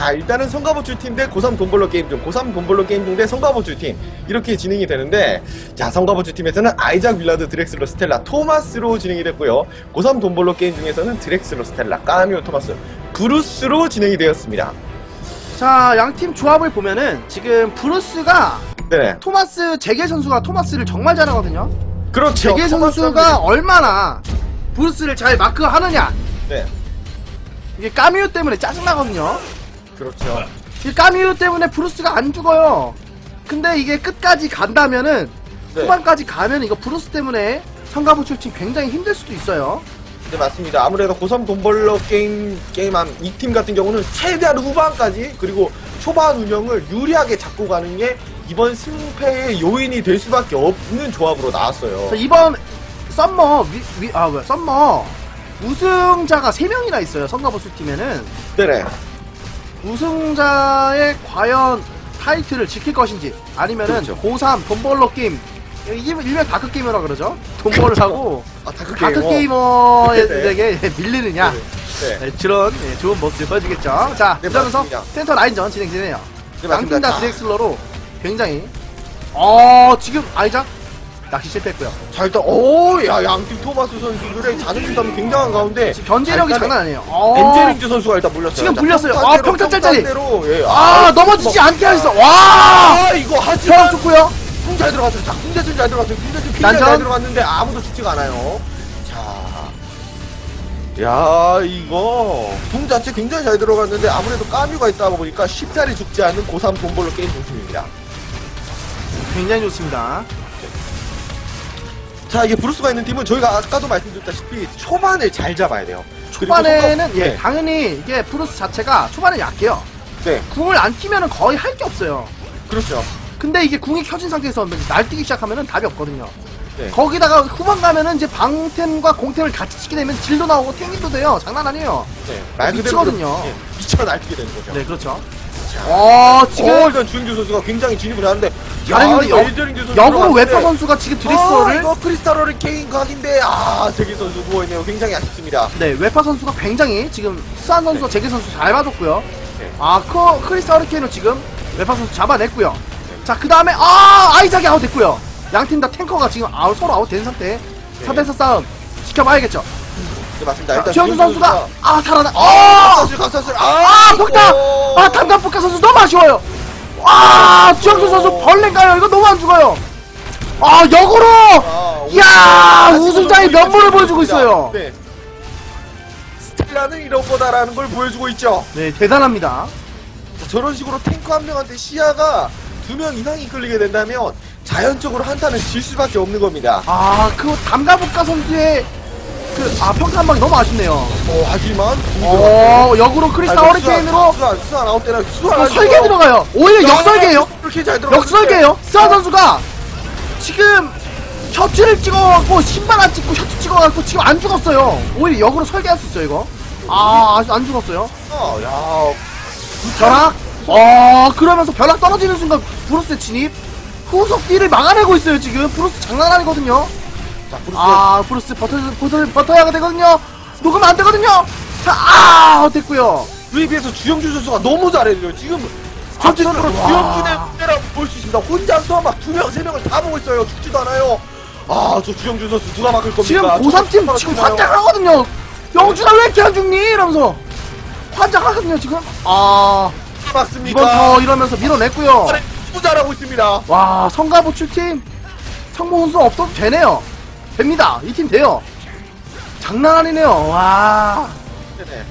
자 일단은 성가보출 팀 대 고3 돈벌러 게임 중 고3 돈벌러 게임 중 대 성가보출 팀 이렇게 진행이 되는데 자 성가보출 팀에서는 아이작 윌라드 드렉슬러 스텔라 토마스로 진행이 됐고요 고3 돈벌러 게임 중에서는 드렉슬러 스텔라 까미오 토마스 브루스로 진행이 되었습니다 자, 양팀 조합을 보면은 지금 브루스가 네네 토마스 재계 선수가 토마스를 정말 잘하거든요. 그렇죠 재계 선수가 선수. 얼마나 브루스를 잘 마크하느냐. 네 이게 까미우 때문에 짜증나거든요. 그렇죠 이 까미우 때문에 브루스가 안 죽어요. 근데 이게 끝까지 간다면은 네. 후반까지 가면 이거 브루스 때문에 성가부 출팀 굉장히 힘들 수도 있어요. 네 맞습니다. 아무래도 고3 돈벌러 게임 게임한 이 팀 같은 경우는 최대한 후반까지 그리고 초반 운영을 유리하게 잡고 가는 게 이번 승패의 요인이 될 수밖에 없는 조합으로 나왔어요. 자, 이번 썸머 위, 위, 아 뭐야 썸머 우승자가 3명이나 있어요. 성가부 출팀에는 네네. 우승자의 과연 타이틀을 지킬 것인지 아니면은 그렇죠. 고3 돈벌러 게임 이게 일명 다크 게이머라 그러죠. 돈벌을 하고 아 다크 다크 게이머. 게이머에게 밀리느냐 네. 네, 그런 예, 좋은 모습 보여주겠죠. 자, 네, 그러면서. 센터 라인전 진행되네요. 네, 양팀 맞습니다. 다 자, 드렉슬러로 굉장히 어 지금 아이작 낚시 실패했고요. 자 일단 오야 양팀 토마스 선수들의 자존심감이 굉장한 가운데 견제력이 장난 아니에요. 어. 벤제링즈 선수가 일단 물렸어요. 지금 일단 물렸어요. 아, 평타 짤짤이. 평탄대로, 예. 아, 아, 아 넘어지지 뭐. 않게 하겠어. 와! 아, 이거 하지만 좋고요. 잘 들어갔어요. 자, 군대준 잘 들어갔어요. 군대준 굉장히 잘 들어갔는데 아무도 죽지가 않아요. 자. 야, 이거. 동 자체 굉장히 잘 들어갔는데 아무래도 까뮤가 있다 보니까 쉽사리 죽지 않는 고3 돈벌로 게임 중심입니다. 굉장히 좋습니다. 자, 이게 브루스가 있는 팀은 저희가 아까도 말씀드렸다시피 초반을 잘 잡아야 돼요. 그리고 초반에는 예 네. 당연히 이게 프로스 자체가 초반에 약해요. 네, 궁을 안 키면은 거의 할 게 없어요. 그렇죠. 근데 이게 궁이 켜진 상태에서 날뛰기 시작하면은 답이 없거든요. 네. 거기다가 후반 가면은 이제 방템과 공템을 같이 치게 되면 딜도 나오고 탱기도 돼요. 장난 아니에요. 네, 말 그대로 미치거든요. 예, 미쳐 날뛰게 되는 거죠. 네, 그렇죠. 어, 지금 어, 일단 주영규 선수가 굉장히 진입을 하는데 아니, 근데 역- 선수가 역으로 웨퍼 선수가 지금 아, 드리스를 이거 크리스탈 케인 각인데 아 세계 선수 누워있네요 굉장히 아쉽습니다 네, 웨파 선수가 굉장히 지금 수한 선수와 네. 재계 선수 잘 봐줬고요. 네. 아, 크, 크리스 하르케인을 지금 웨파 선수 잡아냈고요. 자, 그 다음에, 아, 아이작이 아웃 됐고요. 양 팀 다 탱커가 지금 아웃, 서로 아웃된 상태. 네. 3대4 싸움 지켜봐야겠죠. 네 맞습니다 자, 일단 주현준 선수가, 아, 살아나, 아 아, 사실 가사슬 아, 폭탄! 아, 담당 폭탄 선수 너무 아쉬워요. 와, 주현준 선수 벌레인가요? 이거 너무 안 죽어요. 아, 역으로! 이야, 우승자의 면모를 보여주고 있어요. 네 스텔라는 이런 거다라는 걸 보여주고 있죠 네, 대단합니다. 저런 식으로 탱커 한 명한테 시야가 두 명 이상이 끌리게 된다면 자연적으로 한타는 질 수밖에 없는 겁니다 아, 그 담가복가 선수의 그, 아, 평타 한 방이 너무 아쉽네요. 어 하지만 어, 역으로 크리스타 허리케인으로 수안 아웃 때나 어, 설계 들어가요. 오히려 역설계예요. 역설계예요. 스아 선수가 지금 셔츠를 찍어갖고 신발 안 찍고 셔츠 찍어갖고 지금 안 죽었어요. 오히려 역으로 설계할 수 있어요, 이거. 아, 아직 안 죽었어요. 야 벼락. 어, 그러면서 벼락 떨어지는 순간 브루스의 진입. 후속 뒤를 막아내고 있어요, 지금. 브루스 장난 아니거든요. 자, 브루스 아, 브루스 버텨, 버텨, 버텨야 되거든요. 녹으면 안 되거든요. 자, 아, 됐고요. 그에 비해서 주영준 선수가 너무 잘해요. 지금 전체적으로 와. 주영준의 무대라고 볼 수 있습니다. 혼자서 막 두 명, 세 명을 다 보고 있어요. 죽지도 않아요. 아, 저 주영준 선수 누가 막을 겁니까? 지금 저 고3팀 지금? 환장하거든요. 영준아 왜 이렇게 안 죽니? 이러면서 환장하거든요 지금. 아 막습니까? 이번 더 이러면서 밀어냈고요. 너무 잘하고 있습니다. 와 성가부 출팀 성모 선수 없어도 되네요. 됩니다. 이 팀 돼요. 장난 아니네요. 와. 네네.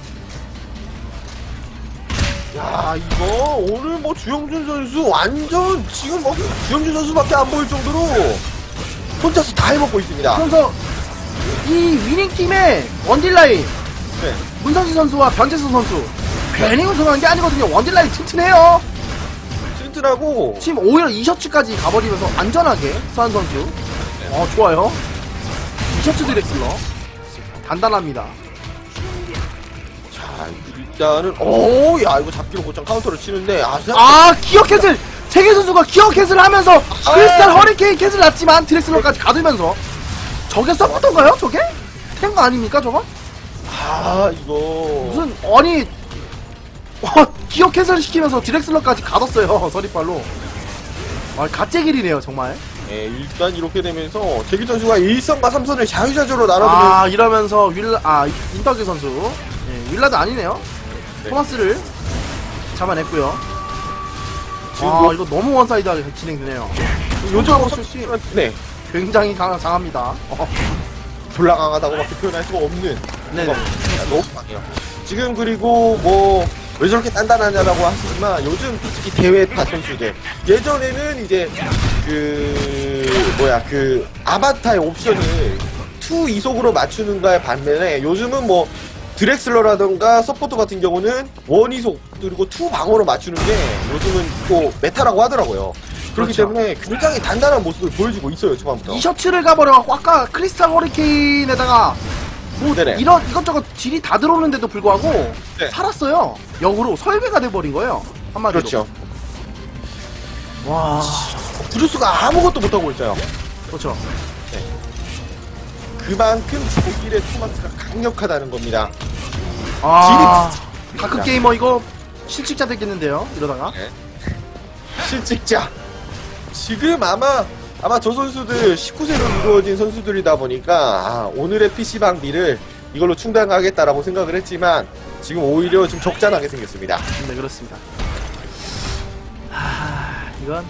야, 이거 오늘 뭐 주영준 선수 완전 지금 뭐 주영준 선수밖에 안 보일 정도로 혼자서 다 해먹고 있습니다. 그래서 이 위닝 팀의 원딜 라인 네. 문성진 선수와 변재수 선수 괜히 우승한 게 아니거든요. 원딜 라인 튼튼해요. 튼튼하고 지금 오히려 2셔츠까지 가버리면서 안전하게 수한 선수 어 좋아요 2 셔츠 드렉슬러. 단단합니다. 자, 일단은 오, 야, 이거 잡기로 곧장 카운터를 치는데 아, 아 기어 캔슬! 세계 선수가 기어 캔슬 하면서 크리스탈 허리케인 캔슬 났지만 드렉슬러까지 가두면서. 저게 서포터인가요 저게? 탱거 아닙니까 저거? 아, 이거. 무슨 아니 어, 기어 캔슬 시키면서 디렉슬러까지 가뒀어요 서리빨로. 아 가짜길이네요 정말 예, 일단 이렇게 되면서 제기 선수가 1선과 3선을 자유자재로 나눠보는 아 이러면서 윌라 아 인터기 선수. 예, 윌라드 아니네요. 네. 토마스를 잡아냈고요. 지금 아 뭐- 이거 너무 원사이드하게 진행되네요. 요즘 요즘 선수 네. 굉장히 강, 강합니다. 어, 졸라 강하다고밖에 표현할 수가 없는 네네. 너무 강해요. 지금 그리고 뭐 왜 저렇게 단단하냐라고 하시지만 요즘 특히 대회파 선수들 예전에는 이제 그 뭐야 그 아바타의 옵션을 투 이속으로 맞추는가의 반면에 요즘은 뭐 드렉슬러라던가 서포터 같은 경우는 원 이속 그리고 투 방어로 맞추는 게 요즘은 또 메타라고 하더라고요. 그렇기 그렇죠. 때문에 굉장히 단단한 모습을 보여주고 있어요 초반부터. 이 셔츠를 가버려갖고 아까 크리스탈 허리케인에다가 뭐 네네. 이런 이것저것 질이 다 들어오는데도 불구하고 네. 살았어요 역으로 설계가 돼버린 거예요 한마디로 그렇죠. 와 브루스가 아무것도 못하고 있어요. 그렇죠 그만큼 제길의 토마스가 강력하다는 겁니다. 아 다크 게이머 이거 실직자 되겠는데요 이러다가 실직자. 지금 아마 아마 저 선수들 19세로 이루어진 선수들이다 보니까 아, 오늘의 PC방비를 이걸로 충당하겠다라고 생각을 했지만 지금 오히려 좀 적잖하게 생겼습니다. 네 그렇습니다 하 이건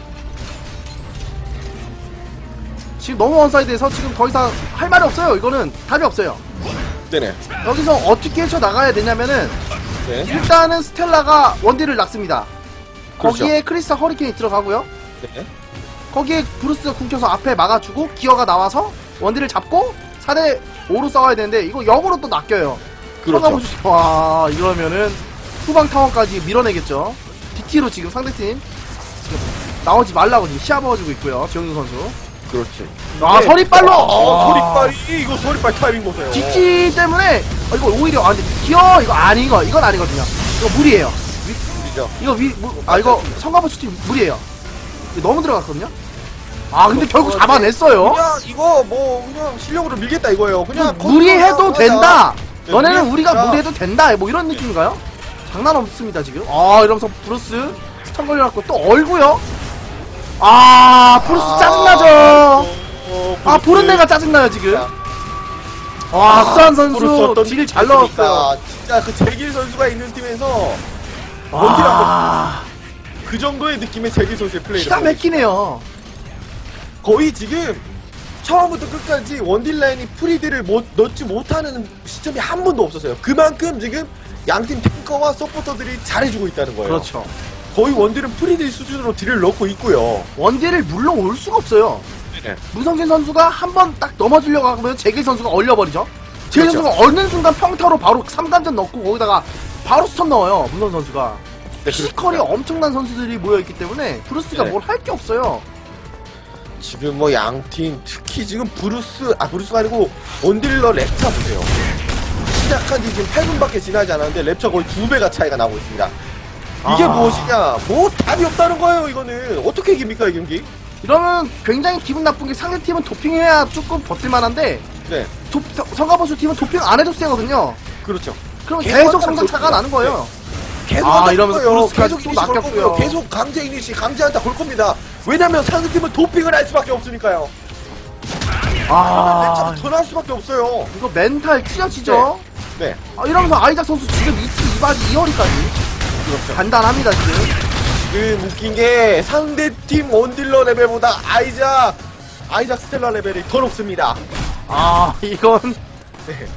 지금 너무 원사이드에서 지금 더 이상 할 말이 없어요 이거는 답이 없어요 네네. 여기서 어떻게 헤쳐 나가야 되냐면은 네. 일단은 스텔라가 원딜을 낳습니다. 그렇죠. 거기에 크리스탈 허리케인이 들어가고요. 네. 거기에 브루스가 궁켜서 앞에 막아주고 기어가 나와서 원딜을 잡고 4대 5로 싸워야 되는데 이거 역으로 또 낚여요. 그렇죠. 와 이러면은 후방 타원까지 밀어내겠죠. DT로 지금 상대팀 지금 나오지 말라고 지금 시합어가지고 있고요. 지영준 선수. 그렇지. 아 네. 서리빨로. 어, 아. 서리빨이 이거 서리빨 타이밍 보세요. DT 때문에 어, 이거 오히려 아 근데 기어 이거 아니 이거 이건 아니거든요. 이거 무리예요. 그죠. 이거 위, 무, 아, 이거 성가보 슈팅 무리예요. 너무 들어갔거든요? 아, 근데 결국 잡아냈어요? 그냥 이거 뭐 그냥 실력으로 밀겠다 이거예요. 그냥 무리해도 컨트롤 된다! 네, 너네는 우리가 자. 무리해도 된다! 뭐 이런 느낌인가요? 장난 없습니다, 지금. 아, 이러면서 브루스 스턴 걸려갖고 또 얼고요? 아, 브루스 아, 짜증나죠? 어, 아, 데가 짜증나요, 지금. 자. 와, 수한 브루스 선수 딜 잘? 넣었어요. 진짜 그 제길 선수가 있는 팀에서 원딜 한번 와, 그 정도의 느낌의 제길 선수의 플레이를 기가 막히네요. 거의 지금 처음부터 끝까지 원딜 라인이 프리드를 못 넣지 못하는 시점이 한 번도 없었어요. 그만큼 지금 양팀 탱커와 서포터들이 잘해주고 있다는 거예요. 그렇죠. 거의 원딜은 프리드 수준으로 딜을 넣고 있고요. 원딜을 물러올 수가 없어요. 네. 문성진 선수가 한 번 딱 넘어지려고 하면 재길 선수가 얼려버리죠. 재길 그렇죠. 선수가 얼는 순간 평타로 바로 3단전 넣고 거기다가 바로 스턴 넣어요. 문성 선수가. 네, 피지컬이 엄청난 선수들이 모여있기 때문에 브루스가 네. 뭘할 게 없어요. 지금 뭐 양팀 특히 지금 브루스 아 브루스가 아니고 원딜러 랩차 보세요. 시작한 지 지금 8분밖에 지나지 않았는데 랩차 거의 두 배가 차이가 나고 있습니다. 이게 아. 무엇이냐? 뭐 답이 없다는 거예요. 이거는 어떻게 이깁니까 이 경기? 이러면 굉장히 기분 나쁜 게 상대 팀은 도핑해야 조금 버틸만한데 네, 도, 성- 성가보수 팀은 도핑 안 해도 세거든요. 그렇죠. 그럼 계속 성장 차가 거죠. 나는 거예요. 계속 아, 이러면서 거예요. 브루스까지 계속 또 이니시 걸 낚였고요. 거고요. 계속 강제 이니시 강제한다 걸 겁니다. 왜냐면 상대팀은 도핑을 할 수밖에 없으니까요. 아, 랩차가 더 나을 수밖에 없어요. 이거 멘탈 찢어지죠? 네, 아, 이러면서 아이작 선수 지금 2티 2바지 2허리까지 그렇죠. 간단합니다 지금. 지금 웃긴 게 상대팀 원딜러 레벨보다 아이작 아이작 스텔라 레벨이 더 높습니다. 아 이건 네.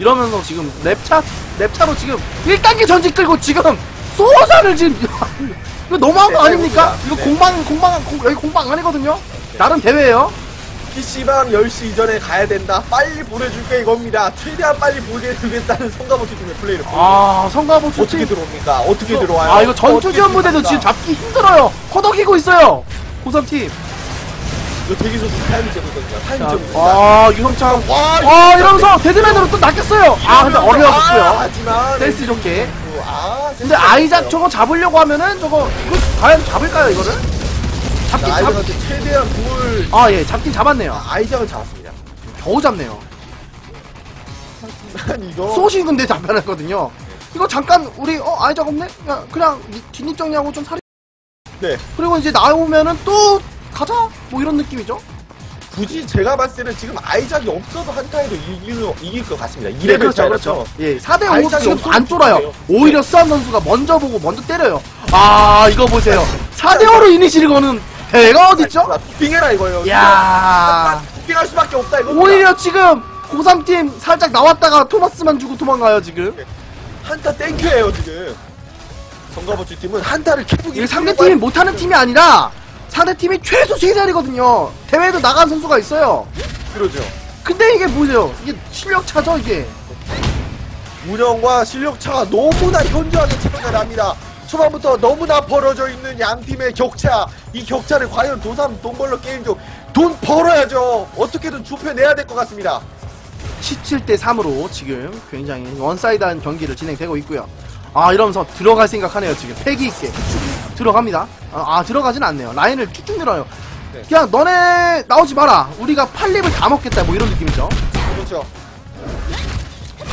이러면서 지금 랩차 랩차로 지금 1단계 전직 끌고 지금 소사를 지금 이거 너무한 거 네, 아닙니까? 네. 이거 공방 공방 공, 여기 공방 아니거든요. 나름 대회예요. PC방 10시 이전에 가야 된다. 빨리 보내줄게 이겁니다. 최대한 빨리 보내주겠다는 성가모치 팀의 플레이를 아 성가보 어떻게. 들어옵니까? 어떻게 들어와요? 아 이거 전투 어떻게 지원 무대도 지금? 잡기 힘들어요. 허덕이고 있어요. 고삼 팀. 이거 대기 선수 타임점이거든요. 타임점입니다. 아 유성창. 와, 아 이러면서 데드맨으로 또 낚였어요. 아 근데 아, 어려웠고요. 하지만 센스 좋게. 아, 근데 아이작 저거 잡으려고 하면은 저거 이거 과연 잡을까요 이거를? 잡긴 잡. 아이작한테 최대한 공을 아 예 잡긴 잡았네요. 아, 아이작을 잡았습니다. 겨우 잡네요. 난 이거 쏘신 근데 잡혀냈거든요. 이거 잠깐 우리 어 아이작 없네? 야 그냥 이- 뒷입 정리하고 좀 살이 네. 그리고 이제 나오면은 또 가자 뭐 이런 느낌이죠 굳이 제가 봤을 때는 지금 아이작이 없어도 한타에도 이길, 이길 것 같습니다. 네 2레벨 그렇죠. 그렇죠 예 4대 5 아이작이 지금 없어도 안 쫄아요 좋네요. 오히려 수환 선수가 먼저 보고 먼저 때려요 아 이거 보세요 4대 5로 이니시를 거는 배가 어딨죠? 빙해라 이거예요. 야 빙할 수밖에 없다 이거. 오히려 지금 고3팀 살짝 나왔다가 토마스만 주고 도망가요 지금 한타 땡큐예요 지금. 성가버치 팀은 한타를 계속 이게 상대팀이 못하는 팀이 아니라 상대팀이 최소 3자리거든요 대회도 나간 선수가 있어요 그러죠. 근데 이게 뭐예요 이게 실력 차죠 이게 운영과 실력 차가 너무나 현저하게 차이가 납니다. 초반부터 너무나 벌어져 있는 양 팀의 격차. 이 격차를 과연 도삼 돈벌러 게임 중 돈 벌어야죠. 어떻게든 좁혀내야 될 것 같습니다. 17대 3으로 지금 굉장히 원사이드한 경기를 진행되고 있고요. 아 이러면서 들어갈 생각하네요 지금 패기 있게 들어갑니다. 아, 아, 들어가진 않네요. 라인을 쭉쭉 밀어요. 네. 그냥 너네 나오지 마라. 우리가 팔립을 다 먹겠다 뭐 이런 느낌이죠. 그렇죠.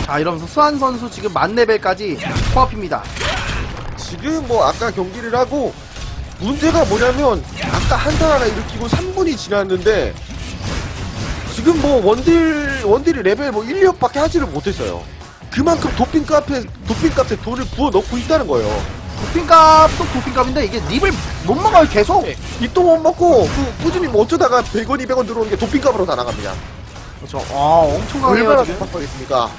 자 이러면서 수환 선수 지금 만레벨까지 코앞입니다. 지금 뭐 아까 경기를 하고 문제가 뭐냐면 아까 한타 하나 일으키고 3분이 지났는데 지금 뭐 원딜 원딜이 레벨 뭐 1, 2업밖에 하지를 못했어요. 그만큼 도핑 값에 도핑 값에 돈을 부어 넣고 있다는 거예요. 도핑값도 도핑값인데 이게 립을 못 먹어요 계속. 입도 못 먹고 그 꾸준히 뭐 어쩌다가 100원, 200원 들어오는 게 도핑 값으로 다 나갑니다. 그렇죠. 아 엄청 강해요 지금. 답답하겠습니까?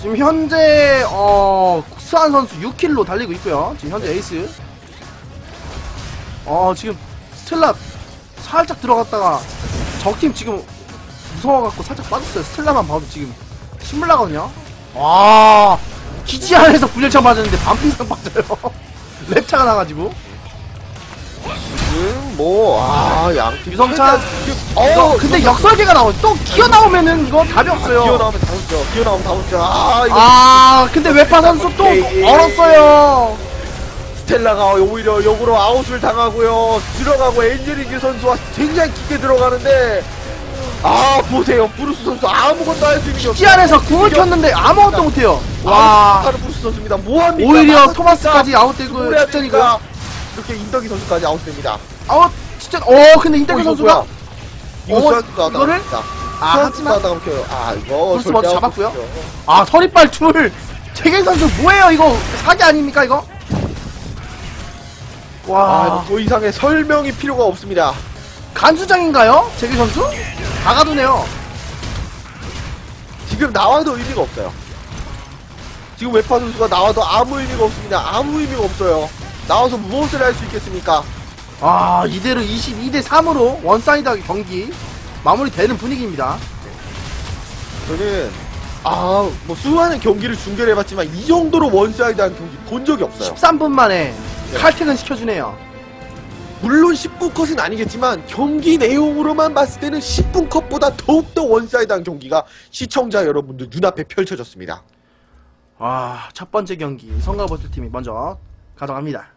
지금 현재 어 수환 선수 6킬로 달리고 있고요. 지금 현재 에이스. 어 지금 스텔라 살짝 들어갔다가 적팀 지금 무서워갖고 살짝 빠졌어요. 스텔라만 봐도 지금 신물 나거든요. 와 기지 안에서 불열차 맞았는데 반피상 빠져요. 랩차가 나가지고. 지금 뭐, 아, 양팀. 유성찬. 어, 이거 근데 역설계가 나오 또 기어 나오면은 이거 답이 없어요. 기어 나오면 다 웃죠. 기어 나오면 다 웃죠. 아, 이거 아 근데 웨파 선수 또 오케이. 얼었어요. 스텔라가 오히려 역으로 아웃을 당하고요. 들어가고 엔젤리기 선수와 굉장히 깊게 들어가는데, 아, 보세요. 브루스 선수 아무것도 할 수 있는 게 기지 안에서 궁을 켰는데 아무것도 못해요. 와. 와. 브루스 선수입니다. 뭐합니까? 오히려? 토마스까지 아웃되고 직전이고요. 됩니까? 이렇게 임덕기 선수까지 아웃됩니다. 아웃 진짜 어 근데 이거 선수가? 이거 어, 이거를? 아, 수학도 하지만-. 아 이거 브루스 먼저 잡았고요. 아 서리빨 툴 재경 선수 뭐예요 이거 사기 아닙니까 이거? 아와더 이상의 설명이 필요가 없습니다. 간수장인가요 재경 선수? 다가두네요. 지금 나와도 의미가 없어요. 지금 웨파 선수가 나와도 아무 의미가 없습니다. 아무 의미가 없어요. 나와서 무엇을 할 수 있겠습니까? 아 이대로 22대 3으로 원사이드 경기 마무리되는 분위기입니다. 저는 아뭐 수많은 경기를 중계해봤지만 이 정도로 원사이드한 경기 본 적이 없어요. 13분 만에 네. 칼퇴근 시켜주네요. 물론 10분 컷은 아니겠지만 경기 내용으로만 봤을 때는 10분 컷보다 더욱더 원사이드한 경기가 시청자 여러분들 눈앞에 펼쳐졌습니다. 아, 첫 번째 경기 성가버트 팀이 먼저 가져갑니다.